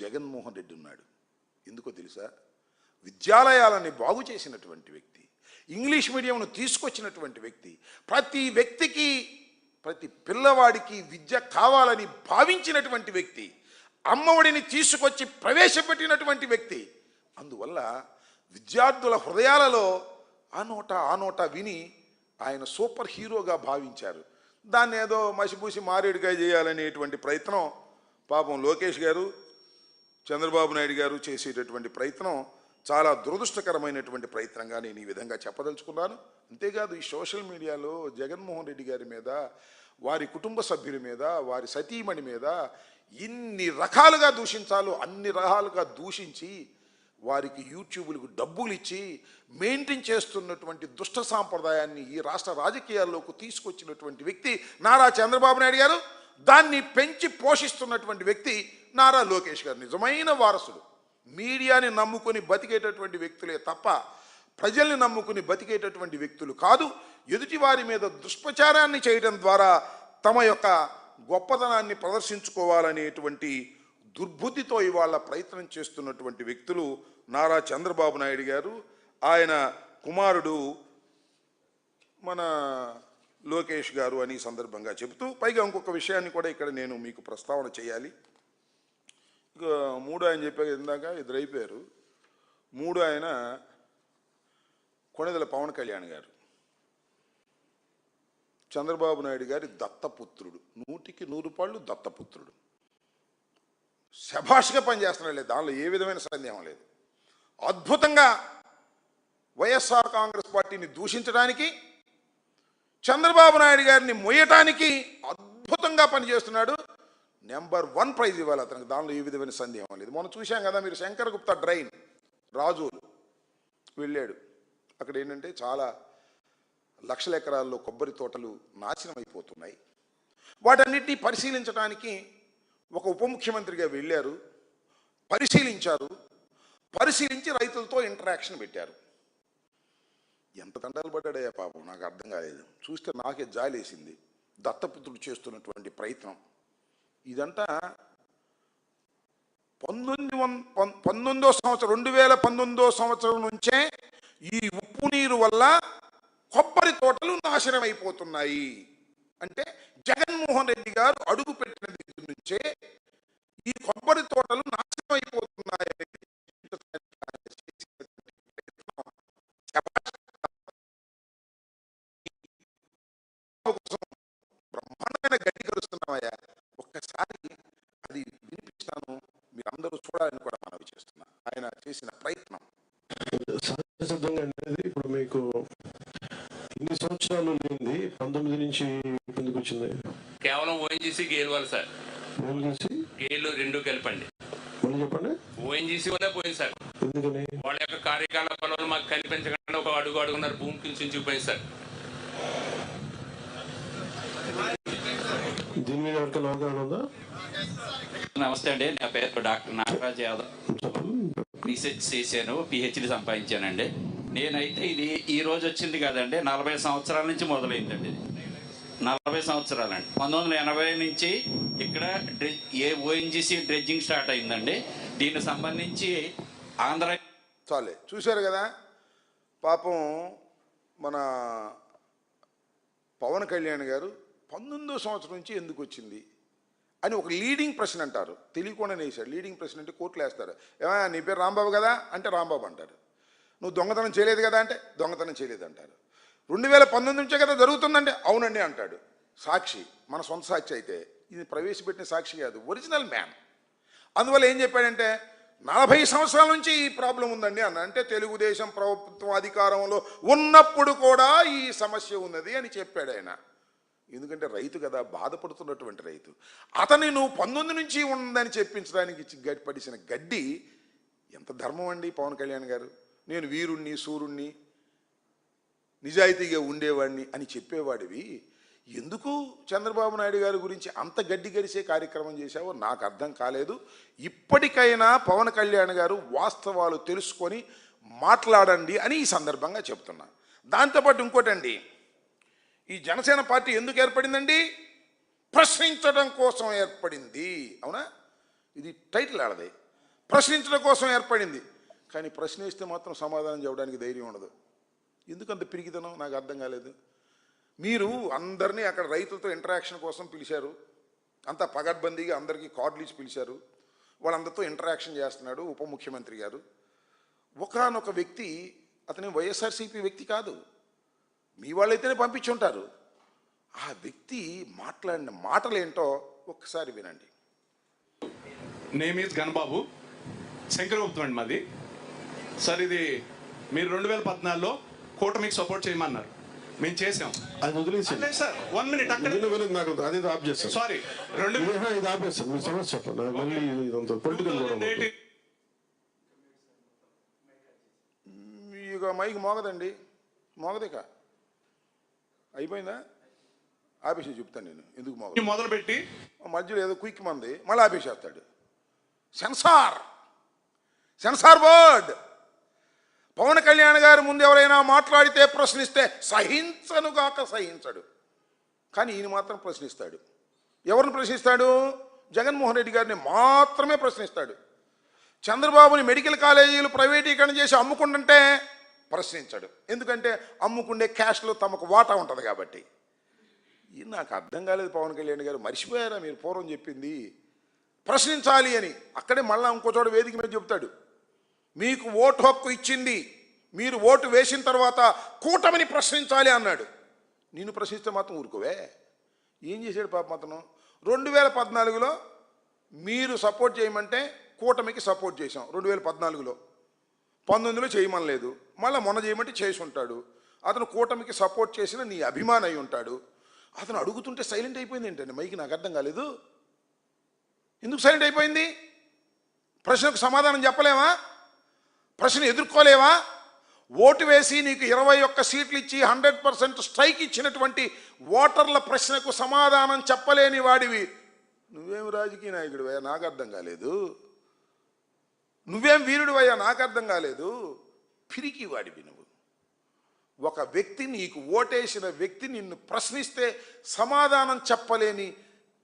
జగన్మోహన్ రెడ్డి ఉన్నాడు. ఎందుకో తెలుసా? విద్యాలయాలని బాగు చేసినటువంటి వ్యక్తి ఇంగ్లీష్ మీడియంను తీసుకొచ్చినటువంటి వ్యక్తి ప్రతి వ్యక్తికి ప్రతి పిల్లవాడికి విద్య కావాలని భావించినటువంటి వ్యక్తి అమ్మఒడిని తీసుకొచ్చి ప్రవేశపెట్టినటువంటి వ్యక్తి. అందువల్ల విద్యార్థుల హృదయాలలో ఆ నోట ఆ నోట విని ఆయన సూపర్ హీరోగా భావించారు. దాన్ని ఏదో మసిపూసి మారేడుగా చేయాలనేటువంటి ప్రయత్నం పాపం లోకేష్ గారు చంద్రబాబు నాయుడు గారు చేసేటటువంటి ప్రయత్నం చాలా దురదృష్టకరమైనటువంటి ప్రయత్నంగా నేను ఈ విధంగా చెప్పదలుచుకున్నాను. అంతేకాదు ఈ సోషల్ మీడియాలో జగన్మోహన్ రెడ్డి గారి మీద వారి కుటుంబ సభ్యుల మీద వారి సతీమణి మీద ఇన్ని రకాలుగా దూషించాలో అన్ని రకాలుగా దూషించి వారికి యూట్యూబ్లకు డబ్బులు ఇచ్చి మెయింటైన్ చేస్తున్నటువంటి దుష్ట సాంప్రదాయాన్ని ఈ రాష్ట్ర రాజకీయాల్లోకి తీసుకొచ్చినటువంటి వ్యక్తి నారా చంద్రబాబు నాయుడు గారు. దాన్ని పెంచి పోషిస్తున్నటువంటి వ్యక్తి నారా లోకేష్ గారు? నిజమైన వారసుడు. మీడియాని నమ్ముకొని బతికేటటువంటి వ్యక్తులే తప్ప ప్రజల్ని నమ్ముకుని బతికేటటువంటి వ్యక్తులు కాదు. ఎదుటి వారి మీద దుష్ప్రచారాన్ని చేయడం ద్వారా తమ యొక్క గొప్పతనాన్ని ప్రదర్శించుకోవాలనేటువంటి దుర్బుద్ధితో ఇవాళ ప్రయత్నం చేస్తున్నటువంటి వ్యక్తులు నారా చంద్రబాబు నాయుడు గారు. ఆయన కుమారుడు మన లోకేష్ గారు అని సందర్భంగా చెబుతూ పైగా ఇంకొక విషయాన్ని కూడా ఇక్కడ నేను మీకు ప్రస్తావన చేయాలి. ఇక మూడు ఆయన చెప్పాక ఇందాక ఇద్దరు అయిపోయారు. మూడు ఆయన కొణిదల పవన్ కళ్యాణ్ గారు. చంద్రబాబు నాయుడు గారి దత్తపుత్రుడు. నూటికి నూరు పాళ్ళు దత్తపుత్రుడు. శభాష్గా పనిచేస్తున్నాడు లేదు. దానిలో ఏ విధమైన సందేహం లేదు. అద్భుతంగా వైఎస్ఆర్ కాంగ్రెస్ పార్టీని దూషించడానికి చంద్రబాబు నాయుడు గారిని మొయ్యటానికి అద్భుతంగా పనిచేస్తున్నాడు. నెంబర్ వన్ ప్రైజ్ ఇవ్వాలి అతనికి. దానిలో ఏ విధమైన సందేహం లేదు. మనం చూశాం కదా మీరు శంకర్ గుప్తా డ్రైన్ రాజులు వెళ్ళాడు. అక్కడ ఏంటంటే చాలా లక్షల ఎకరాల్లో కొబ్బరి తోటలు నాశనం అయిపోతున్నాయి. వాటన్నిటిని పరిశీలించడానికి ఒక ఉప ముఖ్యమంత్రిగా వెళ్ళారు పరిశీలించారు పరిశీలించి రైతులతో ఇంటరాక్షన్ పెట్టారు. ఎంత తండాలు పడ్డాడయ్యా పాపం నాకు అర్థం కాలేదు. చూస్తే నాకే జాలేసింది. దత్తపుత్రుడు చేస్తున్నటువంటి ప్రయత్నం. ఇదంతా పంతొమ్మిది వం పం- పంతొమ్మిదో సంవత్సరం రెండు వేల పంతొమ్మిదో సంవత్సరం నుంచే ఈ ఉప్పు నీరు వల్ల కొబ్బరి తోటలు నాశనం అయిపోతున్నాయి అంటే జగన్మోహన్ రెడ్డి గారు అడుగు పెట్టిన దగ్గర నుంచే ఈ కొబ్బరి తోటలు నాశనం అయిపోతున్నాయి బ్రహ్మాండమైన గడ్డి కలుస్తున్నామయ్యా. ఒక్కసారి అది వినిపిస్తాను మీరందరూ చూడాలని కూడా మనవి చేస్తున్నా. ఆయన చేసిన ప్రయత్నం. అనేది ఇప్పుడు మీకు ఇన్ని సంవత్సరాలు లేనిది పంతొమ్మిది నుంచి ఎందుకు వచ్చింది. కేవలం ఓఎన్జీసీ గేల్ వాళ్ళు సార్. చేసి గేలు రెండు కలిపండి. మళ్ళీ చెప్పండి? ఓఎన్జీసీ వల్లే పోయింది సార్. ఎందుకని? వాళ్ళ యొక్క కార్యకలాపాల వల్ల మాకు కనిపించకుండా ఒక అడుగు అడుగున్నారు భూమి కించించిపోయింది సార్. దీని మీద ఎవరికైనా అవగాహన ఉందా? నమస్తే అండి నా పేరు డాక్టర్ నాగరాజ్ యాదవ్. రీసెర్చ్ చేశాను పిహెచ్డి సంపాదించానండి. నేనైతే ఇది ఈ రోజు వచ్చింది కదండి నలభై సంవత్సరాల నుంచి మొదలైందండి ఇది. నలభై సంవత్సరాలండి. పంతొమ్మిది వందల ఎనభై నుంచి ఇక్కడ డ్రెజ్ ఏ ఓఎన్జీసీ డ్రెడ్జింగ్ స్టార్ట్ అయిందండి. దీనికి సంబంధించి ఆంధ్ర చాలే చూశారు కదా? పాపం మన పవన్ కళ్యాణ్ గారు పంతొమ్మిదో సంవత్సరం నుంచి ఎందుకు వచ్చింది? అని ఒక లీడింగ్ ప్రశ్న అంటారు. తెలియకుండానే వేశాడు లీడింగ్ ప్రశ్న అంటే కోర్టులు వేస్తారు. ఏమైనా నీ పేరు రాంబాబు కదా? అంటే రాంబాబు అంటారు. నువ్వు దొంగతనం చేయలేదు కదా అంటే దొంగతనం చేయలేదు అంటారు. రెండు వేల పంతొమ్మిది నుంచే కదా జరుగుతుందంటే అవునండి అంటాడు. సాక్షి మన సొంత సాక్షి అయితే. ఇది ప్రవేశపెట్టిన సాక్షి కాదు ఒరిజినల్ మ్యాన్ అందువల్ల ఏం చెప్పాడంటే నలభై సంవత్సరాల నుంచి ఈ ప్రాబ్లం ఉందండి అన్న అంటే తెలుగుదేశం ప్రభుత్వం అధికారంలో ఉన్నప్పుడు కూడా ఈ సమస్య ఉన్నది అని చెప్పాడు ఆయన. ఎందుకంటే రైతు కదా బాధపడుతున్నటువంటి రైతు. అతని నువ్వు పంతొమ్మిది నుంచి ఉందని చెప్పించడానికి గడ్డి పడిసిన గడ్డి ఎంత ధర్మం అండి పవన్ కళ్యాణ్ గారు? నేను వీరుణ్ణి సూర్యుణ్ణి నిజాయితీగా ఉండేవాడిని అని చెప్పేవాడివి. ఎందుకు చంద్రబాబు నాయుడు గారి గురించి అంత గడ్డి గడిసే కార్యక్రమం చేశావో నాకు అర్థం కాలేదు. ఇప్పటికైనా పవన్ కళ్యాణ్ గారు వాస్తవాలు తెలుసుకొని మాట్లాడండి అని ఈ సందర్భంగా చెప్తున్నా. దాంతోపాటు ఇంకోటండి ఈ జనసేన పార్టీ ఎందుకు ఏర్పడిందండి? ప్రశ్నించడం కోసం ఏర్పడింది. అవునా? ఇది టైటిల్ ఆడది. ప్రశ్నించడం కోసం ఏర్పడింది. కానీ ప్రశ్నిస్తే మాత్రం సమాధానం చెప్పడానికి ధైర్యం ఉండదు. ఎందుకంత పిరిగితనం నాకు అర్థం కాలేదు. మీరు అందరినీ అక్కడ రైతులతో ఇంటరాక్షన్ కోసం పిలిచారు. అంతా పగడ్బందీగా అందరికీ కార్డులు ఇచ్చి పిలిచారు. వాళ్ళందరితో ఇంటరాక్షన్ చేస్తున్నాడు ఉప ముఖ్యమంత్రి గారు. ఒకానొక వ్యక్తి అతని వైఎస్ఆర్సీపీ వ్యక్తి కాదు. మీ వాళ్ళైతేనే పంపించి ఉంటారు ఆ వ్యక్తి మాట్లాడిన మాటలేంటో ఒక్కసారి వినండి. నేమ్ ఈజ్ గణబాబు శంకరగుప్తం అండి మాది. సార్ ఇది మీరు రెండు వేల పద్నాలుగులో కూటమికి సపోర్ట్ చేయమన్నారు. మేము చేసాం అది వదిలేసి లేదు సార్ వన్ మినిట్ అక్కడ విను విను నాకు అది ఆఫ్ చేస్తాను. సారీ రెండు ఇది ఆపేస్తాను మీరు సమస్య చెప్పండి. నాకు మళ్ళీ ఇదంతా పొలిటికల్ కూడా ఉంటుంది. ఇక మైక్ మోగదండి. మోగదిక? అయిపోయిందా? ఆపేసి చెప్తాను నేను. ఎందుకు మొదలు పెట్టి మధ్యలో ఏదో క్విక్ మంది మళ్ళీ ఆపేసేస్తాడు. Censor. Censor board. Pawan Kalyan గారి ముందు ఎవరైనా మాట్లాడితే ప్రశ్నిస్తే సహించనుగాక సహించడు. కానీ ఈయన మాత్రం ప్రశ్నిస్తాడు. ఎవరిని ప్రశ్నిస్తాడు? జగన్మోహన్ రెడ్డి గారిని మాత్రమే ప్రశ్నిస్తాడు. చంద్రబాబుని మెడికల్ కాలేజీలు ప్రైవేటీకరణ చేసి అమ్ముకుంటుంటే ప్రశ్నించాడు. ఎందుకంటే అమ్ముకుండే క్యాష్లో తమకు వాటా ఉంటుంది కాబట్టి. ఇది నాకు అర్థం కాలేదు పవన్ కళ్యాణ్ గారు. మర్చిపోయారా మీరు పూర్వం చెప్పింది? ప్రశ్నించాలి అని. అక్కడే మళ్ళీ ఇంకో చోట వేదిక మీద చెప్తాడు మీకు ఓటు హక్కు ఇచ్చింది. మీరు ఓటు వేసిన తర్వాత కూటమిని ప్రశ్నించాలి అన్నాడు. నేను ప్రశ్నిస్తే మాత్రం ఊరుకోవే. ఏం చేశాడు పాప అతను? రెండు వేల పద్నాలుగులో మీరు సపోర్ట్ చేయమంటే కూటమికి సపోర్ట్ చేశాం. రెండు వేల పద్నాలుగులో. పంతొమ్మిదిలో చేయమనలేదు. మళ్ళీ మొన్న చేయమంటే చేసి ఉంటాడు అతను కూటమికి సపోర్ట్ చేసిన నీ అభిమాన్ అయి ఉంటాడు. అతను అడుగుతుంటే సైలెంట్ అయిపోయింది ఏంటండి? మైకి నాకు అర్థం కాలేదు. ఎందుకు సైలెంట్ అయిపోయింది? ప్రశ్నకు సమాధానం చెప్పలేమా ప్రశ్న ఎదుర్కోలేవా? ఓటు వేసి నీకు ఇరవై ఒక్క సీట్లు ఇచ్చి హండ్రెడ్ పర్సెంట్ స్ట్రైక్ ఇచ్చినటువంటి ఓటర్ల ప్రశ్నకు సమాధానం చెప్పలేని వాడివి. నువ్వేం రాజకీయ నాయకుడు నాకు అర్థం కాలేదు. నువ్వేం వీరుడివయ్యా? నాకు అర్థం కాలేదు. పిరికి వాడివి నువ్వు. ఒక వ్యక్తి నీకు ఓటేసిన వ్యక్తి నిన్ను ప్రశ్నిస్తే సమాధానం చెప్పలేని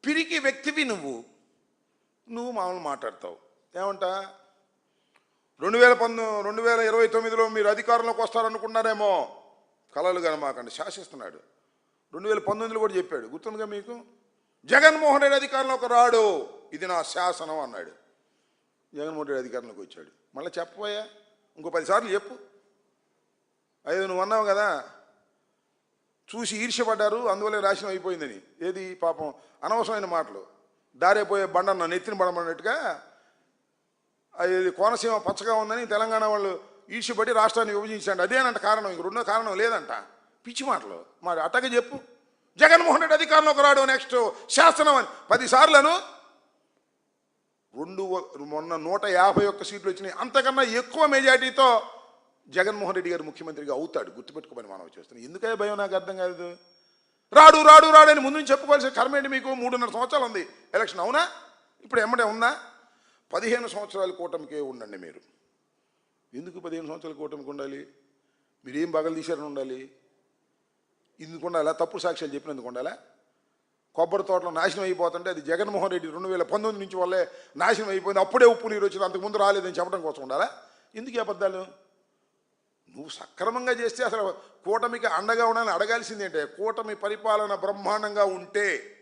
పిరికి వ్యక్తివి నువ్వు. నువ్వు మామూలు మాట్లాడతావు. ఏమంటా? రెండు వేల పంతొమ్మిది రెండు వేల ఇరవై తొమ్మిదిలో మీరు అధికారంలోకి వస్తారనుకున్నారేమో. కలలు కనమాకండి శాసిస్తున్నాడు. రెండు వేల పంతొమ్మిదిలో కూడా చెప్పాడు. గుర్తుందిగా మీకు? జగన్మోహన్ రెడ్డి అధికారంలోకి రాడు. ఇది నా శాసనం అన్నాడు. జగన్మోహన్ రెడ్డి అధికారంలోకి వచ్చాడు. మళ్ళీ చెప్పబోయా? ఇంకో పదిసార్లు చెప్పు. అయ్యో నువ్వు అన్నావు కదా చూసి ఈర్ష్యపడ్డారు అందువల్ల రాసిన అయిపోయిందని. ఏది పాపం? అనవసరమైన మాటలు. దారేపోయే బండన్న నెత్తిన పడమన్నట్టుగా అది కోనసీమ పచ్చగా ఉందని తెలంగాణ వాళ్ళు ఈర్ష్యపడి రాష్ట్రాన్ని విభజించండి అదేనంట కారణం ఇంక రెండో కారణం లేదంట. పిచ్చి మాటలు. మరి అట్టగా చెప్పు. జగన్మోహన్ రెడ్డి అధికారంలోకి రాడు నెక్స్ట్ శాసనం అని. పదిసార్లను రెండు మొన్న నూట యాభై ఒక్క సీట్లు వచ్చినాయి. అంతకన్నా ఎక్కువ మెజార్టీతో జగన్మోహన్ రెడ్డి గారు ముఖ్యమంత్రిగా అవుతాడు. గుర్తుపెట్టుకోమని మనం చేస్తున్నాం. ఎందుకే భయం? నాకు అర్థం కాదు రాడు రాడు రాడు అని ముందు చెప్పుకోవాల్సిన కర్మ ఏంటి మీకు? మూడున్నర సంవత్సరాలు ఉంది. ఎలక్షన్ అవునా? ఇప్పుడు ఎమ్మడే ఉందా? పదిహేను సంవత్సరాల కూటమికే ఉండండి మీరు. ఎందుకు పదిహేను సంవత్సరాల కూటమికి ఉండాలి? మీరేం బగలు తీశారని ఉండాలి? ఎందుకు ఉండాలా? తప్పుడు సాక్ష్యాలు చెప్పినందుకు ఉండాలా? కొబ్బరి తోటలో నాశనం అయిపోతుంటే అది జగన్మోహన్ రెడ్డి రెండు వేల పంతొమ్మిది నుంచి వల్లే నాశనం అయిపోయింది. అప్పుడే ఉప్పు నీరు వచ్చింది. అంతకుముందు రాలేదని చెప్పడం కోసం ఉండాలా? ఎందుకు అబద్ధాలు? నువ్వు సక్రమంగా చేస్తే అసలు కూటమికి అండగా ఉండాలని అడగాల్సిందేంటే కూటమి పరిపాలన బ్రహ్మాండంగా ఉంటే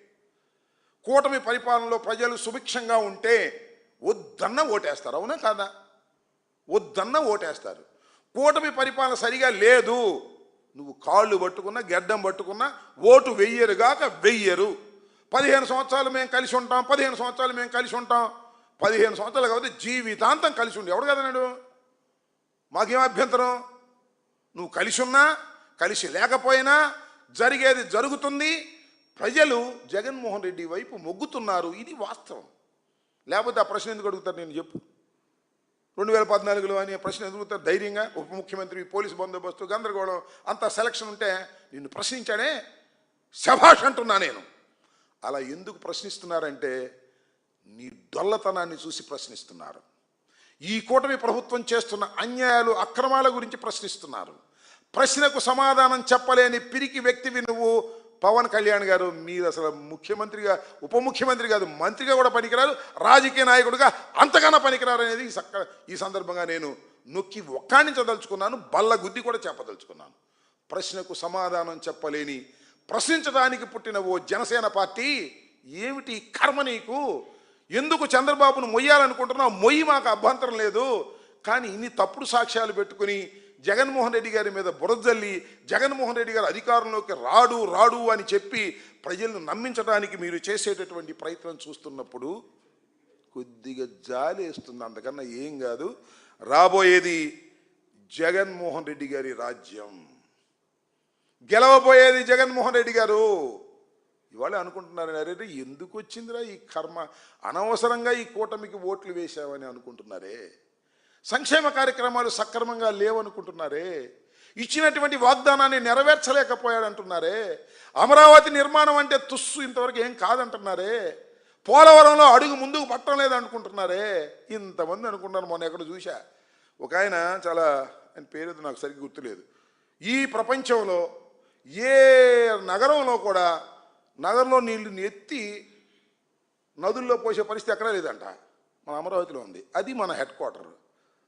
కూటమి పరిపాలనలో ప్రజలు సుభిక్షంగా ఉంటే వద్దన్న ఓటేస్తారు. అవునా కాదా? వద్దన్న ఓటేస్తారు. కూటమి పరిపాలన సరిగా లేదు. నువ్వు కాళ్ళు పట్టుకున్నా గెడ్డం పట్టుకున్నా ఓటు వెయ్యరుగాక వెయ్యరు. పదిహేను సంవత్సరాలు మేము కలిసి ఉంటాం పదిహేను సంవత్సరాలు మేము కలిసి ఉంటాం. పదిహేను సంవత్సరాలు కాబట్టి జీవితాంతం కలిసి ఉండి. ఎవడు కదన్నాడు మాకేం అభ్యంతరం? నువ్వు కలిసి ఉన్నా కలిసి లేకపోయినా జరిగేది జరుగుతుంది. ప్రజలు జగన్మోహన్ రెడ్డి వైపు మొగ్గుతున్నారు. ఇది వాస్తవం. లేకపోతే ఆ ప్రశ్న ఎందుకు అడుగుతారు నేను చెప్పు. రెండు వేల పద్నాలుగులో అనే ప్రశ్న ఎదుగుతారు ధైర్యంగా ఉప ముఖ్యమంత్రి పోలీసు బందోబస్తు గందరగోళం అంత సెలక్షన్ ఉంటే నిన్ను ప్రశ్నించాడే శభాష్ అంటున్నా నేను. అలా ఎందుకు ప్రశ్నిస్తున్నారంటే నీ డొల్లతనాన్ని చూసి ప్రశ్నిస్తున్నారు. ఈ కూటమి ప్రభుత్వం చేస్తున్న అన్యాయాలు అక్రమాల గురించి ప్రశ్నిస్తున్నారు. ప్రశ్నకు సమాధానం చెప్పలేని పిరికి వ్యక్తివి నువ్వు. పవన్ కళ్యాణ్ గారు మీరు అసలు ముఖ్యమంత్రిగా ఉప ముఖ్యమంత్రి కాదు మంత్రిగా కూడా పనికిరారు రాజకీయ నాయకుడిగా అంతగానో పనికిరారు అనేది ఈ సక్క ఈ సందర్భంగా నేను నొక్కి ఒక్కాణించదలుచుకున్నాను బల్ల గుద్ది కూడా చెప్పదలుచుకున్నాను. ప్రశ్నకు సమాధానం చెప్పలేని ప్రశ్నించడానికి పుట్టిన ఓ జనసేన పార్టీ ఏమిటి కర్మ నీకు? ఎందుకు చంద్రబాబును మొయ్యాలనుకుంటున్నావు? మొయ్యి మాకు అభ్యంతరం లేదు. కానీ ఇన్ని తప్పుడు సాక్ష్యాలు పెట్టుకుని జగన్మోహన్ రెడ్డి గారి మీద బురదల్లి జగన్మోహన్ రెడ్డి గారు అధికారంలోకి రాడు రాడు అని చెప్పి ప్రజలను నమ్మించడానికి మీరు చేసేటటువంటి ప్రయత్నం చూస్తున్నప్పుడు కొద్దిగా జాలి వేస్తుంది. అంతకన్నా ఏం కాదు. రాబోయేది జగన్మోహన్ రెడ్డి గారి రాజ్యం. గెలవబోయేది జగన్మోహన్ రెడ్డి గారు. ఇవాళ అనుకుంటున్నారు అరే ఎందుకు వచ్చిందిరా ఈ కర్మ? అనవసరంగా ఈ కూటమికి ఓట్లు వేశామని అనుకుంటున్నారే. సంక్షేమ కార్యక్రమాలు సక్రమంగా లేవనుకుంటున్నారే. ఇచ్చినటువంటి వాగ్దానాన్ని నెరవేర్చలేకపోయాడంటున్నారే. అమరావతి నిర్మాణం అంటే తుస్సు ఇంతవరకు ఏం కాదంటున్నారే. పోలవరంలో అడుగు ముందుకు పట్టడం లేదనుకుంటున్నారే. ఇంతమంది అనుకుంటున్నారు మొన్న ఎక్కడ చూశా? ఒక ఆయన చాలా ఆయన పేరు నాకు సరిగ్గా గుర్తులేదు. ఈ ప్రపంచంలో ఏ నగరంలో కూడా నగరంలో నీళ్ళు ఎత్తి నదుల్లో పోసే పరిస్థితి ఎక్కడా లేదంట. మన అమరావతిలో ఉంది. అది మన హెడ్ క్వార్టర్.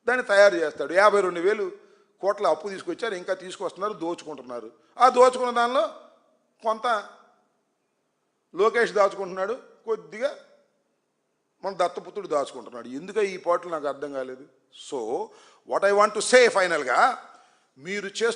దాన్ని తయారు చేస్తాడు. యాభై రెండు వేలు కోట్ల అప్పు తీసుకొచ్చారు. ఇంకా తీసుకొస్తున్నారు దోచుకుంటున్నారు. ఆ దోచుకున్న దానిలో కొంత లోకేష్ దాచుకుంటున్నాడు. కొద్దిగా మన దత్తపుత్రుడు దాచుకుంటున్నాడు. ఎందుక ఈ పాటలు నాకు అర్థం కాలేదు. So what I want to say ఫైనల్గా మీరు చేస్తున్న